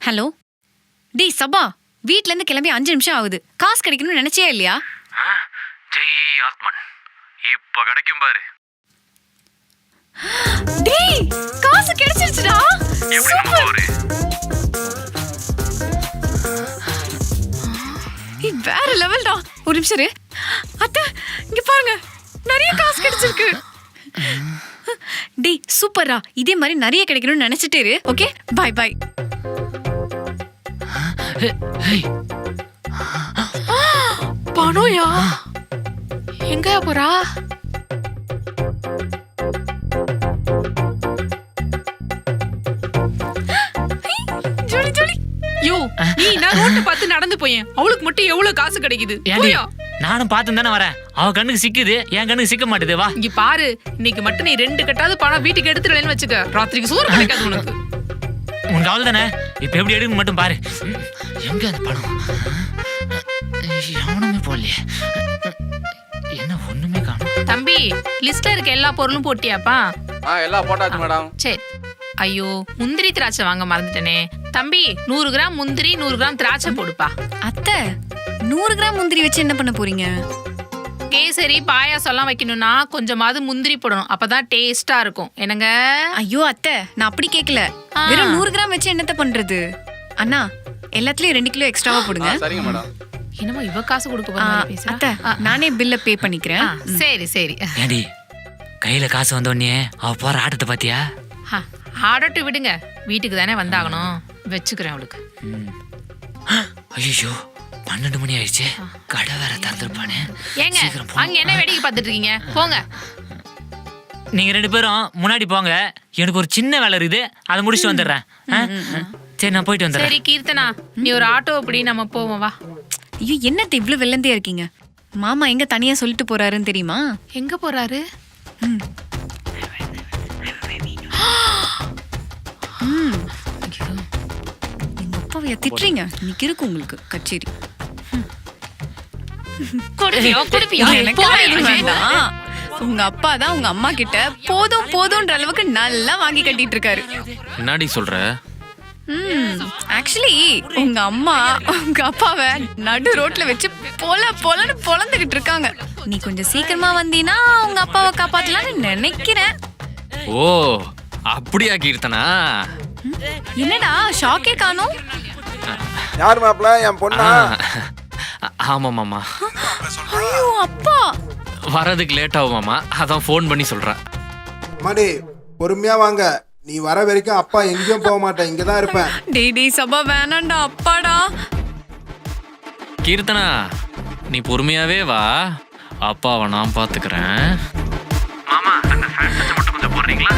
Hello டேய் சபா வீட்ல இருந்து கிளம்பி அஞ்சு நிமிஷம் ஆகுது. காசு கிடைக்கணும்னு நினைச்சியா இல்லையா? ஜெய் ஆத்மன். இப்ப கிடைக்கும் பாரு. டேய் காசு கிடைச்சிருச்சுடா. சூப்பர். வேற லெவல்டா ஒரு நிமிஷம் அத்தை இங்க பாருங்க. நிறைய காசு கிடைச்சிருக்கு. டேய் சூப்பரா இதே மாதிரி நிறைய கிடைக்கணும்னு நினைச்சிட்டே இரு ஓகே? பை பை பணம்யா எங்க போறா? ஜோலி ஜோலி. யோ நீ நான் ரோட்டை பார்த்து நடந்து போயேன். அவளுக்கு மட்டும் எவ்வளவு காசு கிடைக்குது? போயா? நானும் பார்த்து தானே வரேன். அவ கண்ணுக்கு சிக்குது என் கண்ணுக்கு சிக்க மாட்டுது வா. இங்க பாரு இன்னைக்கு மட்டும் நீ ரெண்டு கட்டாவது பணம் வீட்டுக்கு எடுத்துடலன்னு வச்சுக்க. ராத்திரிக்கு சோறு கிடைக்காது உனக்கு. உனக்கு அவள் தானே? இப்ப எப்படி எடுக்க மட்டும் பாரு. எங்க அந்த பணம்? எவனுமே போடலையே. என்ன ஒண்ணுமே காணும். தம்பி லிஸ்ட்ல இருக்க எல்லா பொருளும் போட்டியாப்பா? ஆ எல்லாம் போட்டாச்சு மேடம். சரி. ஐயோ முந்திரி திராட்சை வாங்க மறந்துட்டேனே. தம்பி நூறு கிராம் முந்திரி நூறு கிராம் திராட்சை போடுப்பா. அத்தை நூறு கிராம் முந்திரி வச்சு என்ன பண்ண போறீங்க? கேசரி பாயாசம் எல்லாம் வைக்கணும்னா கொஞ்சமாவது முந்திரி போடணும். அப்பதான் டேஸ்டா இருக்கும். என்னங்க? ஐயோ அத்தை நான் அப்படி கேட்கல. வெறும் நூறு கிராம் வச்சு என்னத்த பண்றது? அண்ணா எல்லாத்துலயும் ரெண்டு கிலோ எக்ஸ்ட்ராவா போடுங்க. சரிங்க மேடம். என்னமோ இவ காசு கொடுக்க போற ஆ, மாதிரி பேசுறா. அத்தை ஆ, நானே பில்ல பே பண்ணிக்கிறேன். சரி சரி. ஏண்டி கையில காசு வந்த உடனே அவ போற ஆட்டத்தை பாத்தியா? ஆ, ஆடட்டும் விடுங்க. வீட்டுக்கு தானே வந்தாகணும். வச்சுக்கிறேன் அவளுக்கு. ஐயோ பன்னெண்டு மணி ஆயிடுச்சு. கடை வேற திறந்துருப்பானே. ஏங்க. அங்க என்ன வேடிக்கை பார்த்துட்டு இருக்கீங்க போங்க. நீங்க ரெண்டு பேரும் முன்னாடி போங்க. எனக்கு ஒரு சின்ன வேலை இருக்குது. அதை முடிச்சுட்டு வந்துடுறேன்? சரி நான் போயிட்டு வந்துடுறேன். சரி கீர்த்தனா நீ ஒரு ஆட்டோ அப்படி நம்ம போவோம் வா. ஐயோ என்னத்த இவ்ளோ வெள்ளந்தியா இருக்கீங்க? மாமா எங்க தனியா சொல்லிட்டு போறாருன்னு தெரியுமா? எங்க போறாரு? எங்க அப்பாவைய திட்டுறீங்க? இன்னைக்கு இருக்கு உங்களுக்கு கச்சேரி. கொடுப்பியோ கொடுப்பியோ? வேண்டாம். உங்க அப்பா தான் உங்க அம்மா கிட்ட போதும் போதும்ன்ற அளவுக்கு நல்லா வாங்கி கட்டிட்டு இருக்காரு. என்னடி சொல்ற? ஆக்சுவலி உங்க அம்மா உங்க அப்பாவை நடு ரோட்ல வச்சு பொல பொலன்னு பொலந்துகிட்டு இருக்காங்க. நீ கொஞ்சம் சீக்கிரமா வந்தீனா உங்க அப்பாவை காப்பாத்தலாம்னு நினைக்கிறேன். ஓ அப்படியா கீர்த்தனா? என்னடா ஷாக்கே காணோம். யார் மாப்பிள்ள என் பொண்ணா? ஆமாம்மாம்மா ஐயோ அப்பா. வரதுக்கு லேட் ஆகுமாம்மா அதான் ஃபோன் பண்ணி சொல்கிறேன் மாடி பொறுமையாக வாங்க. நீ வர வரைக்கும் அப்பா எங்கேயும் போக மாட்டேன். இங்க தான் இருப்பேன். டேய் டேய் சபா வேணாண்டா அப்பாடா. கீர்த்தனா நீ பொறுமையாவே வா. அப்பாவை நான் பார்த்துக்கிறேன் மாமா அந்த ஃபேன்ஸ் மட்டும் கொஞ்சம் போடுறீங்களா?